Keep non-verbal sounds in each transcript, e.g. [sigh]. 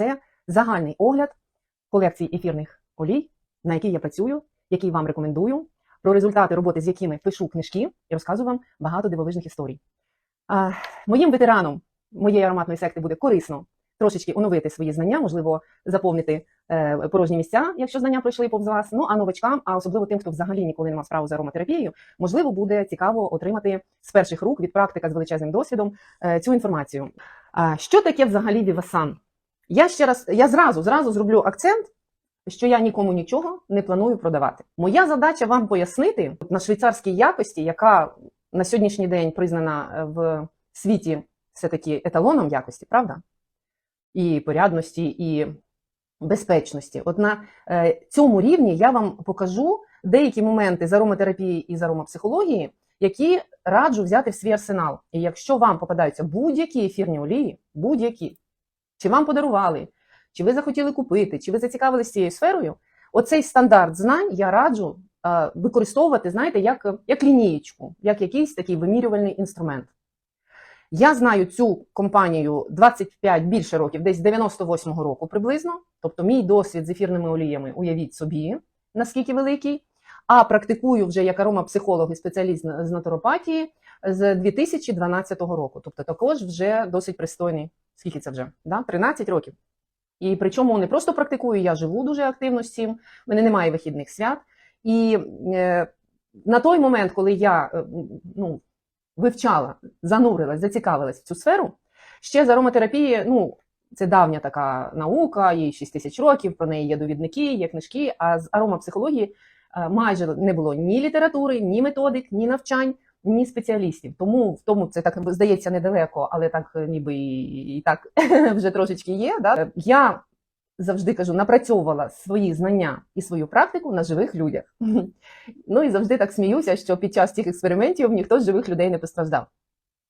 Це загальний огляд колекції ефірних олій, на якій я працюю, які вам рекомендую, про результати роботи, з якими пишу книжки і розказую вам багато дивовижних історій. А, моїм ветеранам моєї ароматної секти буде корисно трошечки оновити свої знання, можливо, заповнити е, порожні місця, якщо знання пройшли повз вас. Ну а новачкам, а особливо тим, хто взагалі ніколи не мав справу з ароматерапією, можливо, буде цікаво отримати з перших рук від практика з величезним досвідом е, цю інформацію. А, що таке взагалі Вівасан? Я ще раз, я зразу зразу зроблю акцент, що я нікому нічого не планую продавати. Моя задача вам пояснити на швейцарській якості, яка на сьогоднішній день признана е, в світі все-таки еталоном якості, правда? І порядності, і безпечності. От на е, цьому рівні я вам покажу деякі моменти з ароматерапії і з аромапсихології, які раджу взяти в свій арсенал. І якщо вам попадаються будь-які ефірні олії, будь-які, чи вам подарували, чи ви захотіли купити, чи ви зацікавилися цією сферою, оцей стандарт знань я раджу е, використовувати, знаєте, як, як лінієчку, як якийсь такий вимірювальний інструмент. Я знаю цю компанію 25 більше років, десь з 98-го року приблизно. Тобто, мій досвід з ефірними оліями, уявіть собі, наскільки великий. А практикую вже як аромапсихолог і спеціаліст з натуропатії з 2012 року. Тобто, також вже досить пристойний. Скільки це вже? Да? 13 років. І причому не просто практикую, я живу дуже активно з цим. У мене немає вихідних свят. І е, на той момент, коли я е, ну, вивчала, занурилась, зацікавилась в цю сферу, ще з ароматерапії, ну, це давня така наука, їй 6 тисяч років, про неї є довідники, є книжки. А з аромапсихології е, майже не було ні літератури, ні методик, ні навчань, ні спеціалістів. Тому в тому це так здається недалеко, але так ніби і, і так [laughs] вже трошечки є. Да? Я завжди кажу, напрацьовувала свої знання і свою практику на живих людях. [laughs] Ну і завжди так сміюся, що під час цих експериментів ніхто з живих людей не постраждав.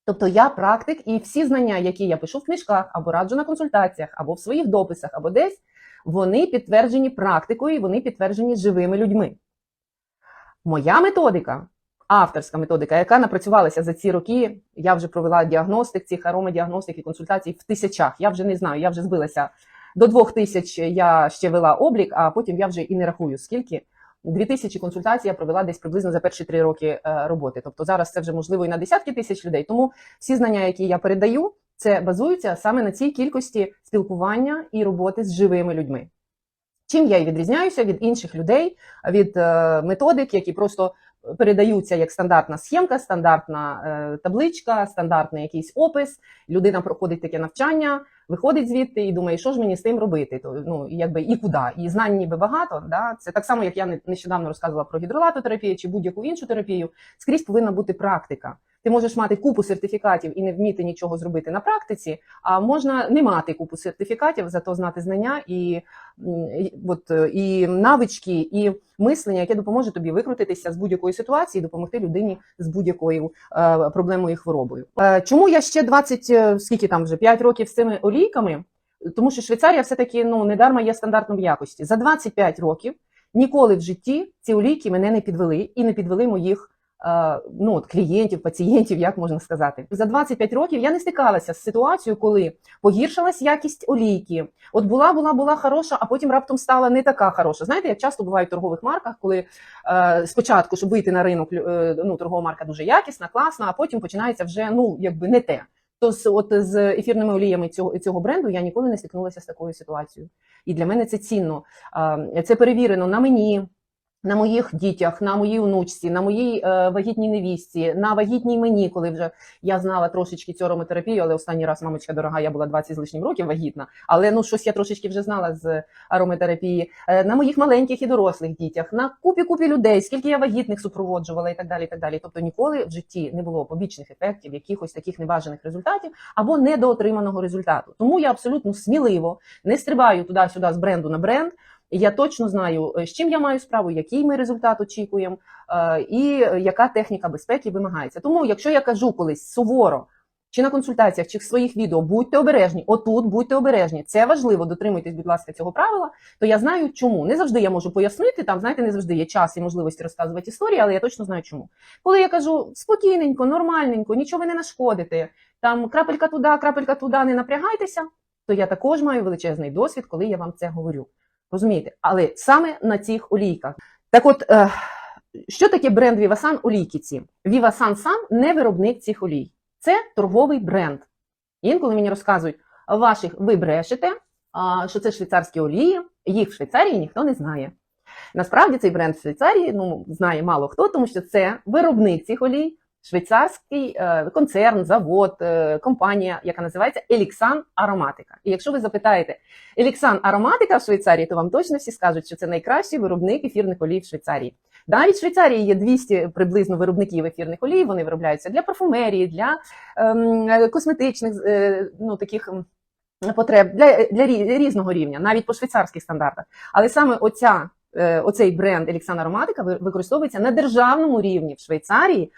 Тобто я практик, і всі знання, які я пишу в книжках, або раджу на консультаціях, або в своїх дописах, або десь, вони підтверджені практикою, і вони підтверджені живими людьми. Моя методика, авторська методика, яка напрацювалася за ці роки, я вже провела діагностик, цих аромадіагностик і консультацій в тисячах. Я вже не знаю, я вже збилася до двох тисяч я ще вела облік, а потім я вже і не рахую скільки. Дві тисячі консультацій я провела десь приблизно за перші три роки е, роботи. Тобто зараз це вже можливо і на десятки тисяч людей. Тому всі знання, які я передаю, це базуються саме на цій кількості спілкування і роботи з живими людьми. Чим я і відрізняюся від інших людей, від е, методик, які просто передаються як стандартна схемка, стандартна е, табличка, стандартний якийсь опис. Людина проходить таке навчання, виходить звідти і думає, що ж мені з тим робити? То ну якби і куди? І знань ніби багато. Да? Це так само, як я нещодавно розказувала про гідролатотерапію чи будь-яку іншу терапію. Скрізь повинна бути практика. Ти можеш мати купу сертифікатів і не вміти нічого зробити на практиці, а можна не мати купу сертифікатів, зато знати знання і от, і навички, і мислення, яке допоможе тобі викрутитися з будь-якої ситуації, допомогти людині з будь-якою е, проблемою і хворобою. Е, чому я ще 20, е, скільки там вже 5 років з цими олійками? Тому що Швейцарія все-таки ну недарма є стандартом якості. За 25 років ніколи в житті ці олійки мене не підвели і не підвели моїх ну, от клієнтів, пацієнтів, як можна сказати, за 25 років я не стикалася з ситуацією, коли погіршилась якість олійки. От була, була, була хороша, а потім раптом стала не така хороша. Знаєте, як часто буває в торгових марках, коли е, спочатку, щоб вийти на ринок, е, ну торгова марка дуже якісна, класна, а потім починається вже ну якби не те. То з от з ефірними оліями цього цього бренду я ніколи не стикнулася з такою ситуацією. І для мене це цінно. Це перевірено на мені. На моїх дітях, на моїй онучці, на моїй е, вагітній невістці, на вагітній мені, коли вже я знала трошечки цю ароматерапію, але останній раз, мамочка дорога, я була 20 з лишнім років вагітна, але ну щось я трошечки вже знала з ароматерапії, е, на моїх маленьких і дорослих дітях, на купі купі людей, скільки я вагітних супроводжувала і так далі. і так далі. Тобто ніколи в житті не було побічних ефектів, якихось таких небажаних результатів або недоотриманого результату. Тому я абсолютно сміливо не стрибаю туди-сюди з бренду на бренд. Я точно знаю, е, з чим я маю справу, який ми результат очікуємо, е, і яка техніка безпеки вимагається. Тому, якщо я кажу колись суворо, чи на консультаціях, чи в своїх відео, будьте обережні, отут будьте обережні. Це важливо, дотримуйтесь, будь ласка, цього правила. То я знаю, чому. Не завжди я можу пояснити, там, знаєте, не завжди є час і можливості розказувати історії, але я точно знаю, чому. Коли я кажу спокійненько, нормальненько, нічого ви не нашкодите, там крапелька туди, крапелька туди, не напрягайтеся то я також маю величезний досвід, коли я вам це говорю. Розумієте? Але саме на цих олійках. Так от, е, що таке бренд Vivasan олійки ці? Vivasan сам не виробник цих олій. Це торговий бренд. Інколи мені розказують, ваших ви брешете, що це швейцарські олії, їх в Швейцарії ніхто не знає. Насправді цей бренд в Швейцарії ну, знає мало хто, тому що це виробник цих олій, швейцарський е, концерн, завод, е, компанія, яка називається Еліксан Ароматика. І якщо ви запитаєте Еліксан Ароматика в Швейцарії, то вам точно всі скажуть, що це найкращий виробник ефірних олій в Швейцарії. Навіть в Швейцарії є 200 приблизно виробників ефірних олій. Вони виробляються для парфумерії, для ем, косметичних е, ну, таких потреб, для, для різного рівня, навіть по швейцарських стандартах. Але саме оця, оцей бренд Еліксан Ароматика ви- використовується на державному рівні в Швейцарії.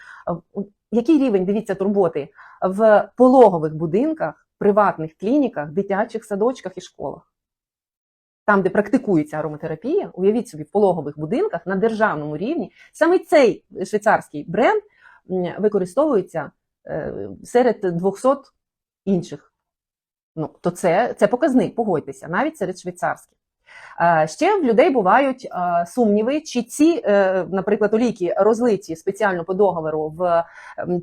Який рівень, дивіться, турботи в пологових будинках, приватних клініках, дитячих садочках і школах. Там, де практикується ароматерапія, уявіть собі, в пологових будинках на державному рівні саме цей швейцарський бренд використовується е, серед 200 інших. Ну, то це, це показник, погодьтеся, навіть серед швейцарських. Е, Ще в людей бувають е, сумніви, чи ці, е, наприклад, олійки розлиті спеціально по договору в,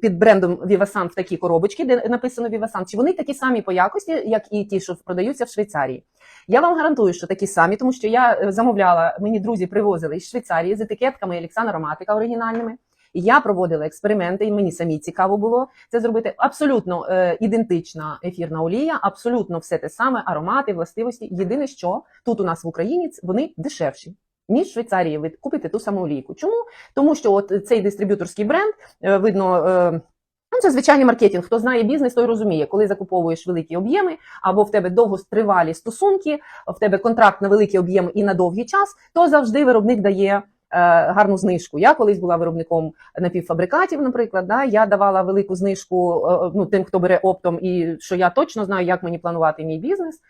під брендом Vivasan в такі коробочки, де написано Vivasan, чи вони такі самі по якості, як і ті, що продаються в Швейцарії. Я вам гарантую, що такі самі, тому що я замовляла, мені друзі привозили із Швейцарії з етикетками Олександра Ароматика оригінальними. Я проводила експерименти, і мені самі цікаво було це зробити. Абсолютно е, ідентична ефірна олія, абсолютно все те саме, аромати, властивості. Єдине, що тут у нас в Україні вони дешевші. Ніж в Швейцарії ви купите ту саму олійку. Чому? Тому що от цей дистриб'юторський бренд, е, видно, е, ну, це звичайний маркетинг. Хто знає бізнес, той розуміє, коли закуповуєш великі об'єми, або в тебе довгостривалі стосунки, в тебе контракт на великий об'єм і на довгий час, то завжди виробник дає. Е, Гарну знижку. Я колись була виробником напівфабрикатів, наприклад, да, я давала велику знижку е, ну, тим, хто бере оптом, і що я точно знаю, як мені планувати мій бізнес.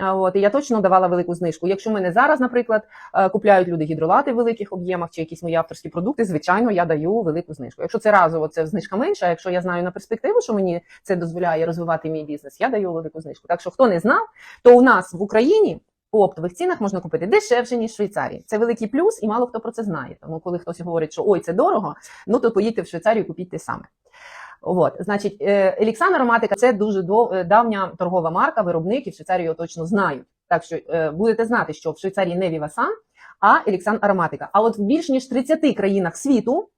От, і я точно давала велику знижку. Якщо мене зараз, наприклад, е, купляють люди гідролати в великих об'ємах чи якісь мої авторські продукти, звичайно, я даю велику знижку. Якщо це разово, це знижка менша. а Якщо я знаю на перспективу, що мені це дозволяє розвивати мій бізнес, я даю велику знижку. Так що хто не знав, то у нас в Україні по оптових цінах можна купити дешевше ніж в Швейцарії. Це великий плюс, і мало хто про це знає. Тому коли хтось говорить, що ой, це дорого, ну то поїдьте в Швейцарію, купіть те саме. От, значить, Еліксан Ароматика це дуже е, давня торгова марка, виробник, і в Швейцарії його точно знають. Так що е, будете знати, що в Швейцарії не Вівасан, а Еліксан Ароматика. А от в більш ніж 30 країнах світу.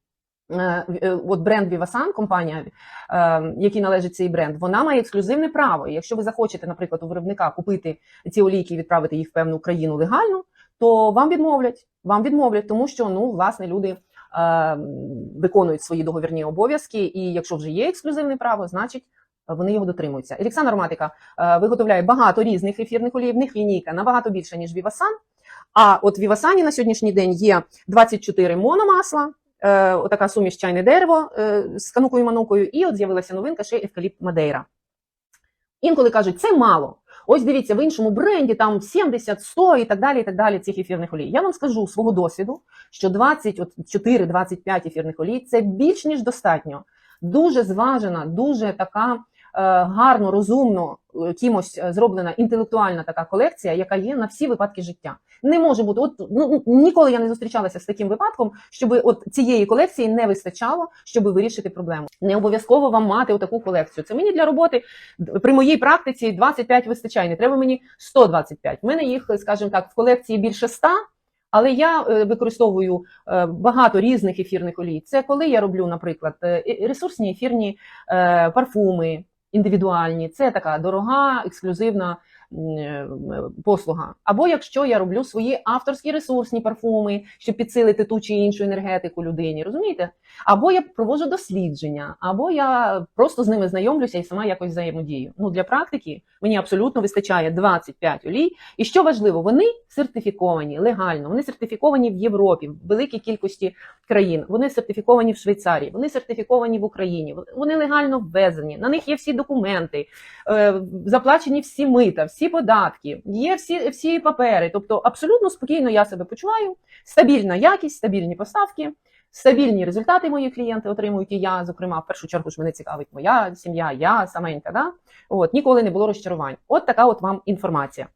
Е, е, От бренд Vivasan, компанія, е, який належить цей бренд, вона має ексклюзивне право. І якщо ви захочете, наприклад, у виробника купити ці олійки і відправити їх в певну країну легально, то вам відмовлять. Вам відмовлять, тому що ну, власне, люди виконують свої договірні обов'язки, і якщо вже є ексклюзивне право, значить. Вони його дотримуються. Еліксан Ароматика е, виготовляє багато різних ефірних олій, в них лінійка набагато більша, ніж Vivasan. А от в Vivasan на сьогоднішній день є 24 мономасла, е, отака суміш чайне дерево е, з канукою манукою, і от з'явилася новинка ще Евкаліпт Мадейра. Інколи кажуть, це мало. Ось дивіться, в іншому бренді там 70, 100 і так далі, і так далі цих ефірних олій. Я вам скажу свого досвіду, що 24-25 ефірних олій це більш ніж достатньо. Дуже зважена, дуже така гарно, розумно е, кимось е, зроблена інтелектуальна така колекція, яка є на всі випадки життя. Не може бути, от ну ніколи я не зустрічалася з таким випадком, щоб от цієї колекції не вистачало, щоб вирішити проблему. Не обов'язково вам мати отаку колекцію. Це мені для роботи при моїй практиці 25 вистачає. Не треба мені 125. У мене їх, скажімо так, в колекції більше 100, але я е, використовую е, багато різних ефірних олій. Це коли я роблю, наприклад, е, ресурсні ефірні е, парфуми індивідуальні. Це така дорога, ексклюзивна послуга. Або якщо я роблю свої авторські ресурсні парфуми, щоб підсилити ту чи іншу енергетику людині, розумієте? Або я проводжу дослідження, або я просто з ними знайомлюся і сама якось взаємодію. Ну для практики мені абсолютно вистачає 25 олій. І що важливо, вони сертифіковані легально, вони сертифіковані в Європі, в великій кількості країн. Вони сертифіковані в Швейцарії, вони сертифіковані в Україні. Вони легально ввезені. На них є всі документи, е, заплачені всі мита, всі податки, є всі, всі папери. Тобто, абсолютно спокійно я себе почуваю. Стабільна якість, стабільні поставки. Стабільні результати мої клієнти отримують, і я, зокрема, в першу чергу ж мене цікавить моя сім'я, я саменька. Да? От ніколи не було розчарувань. От така от вам інформація.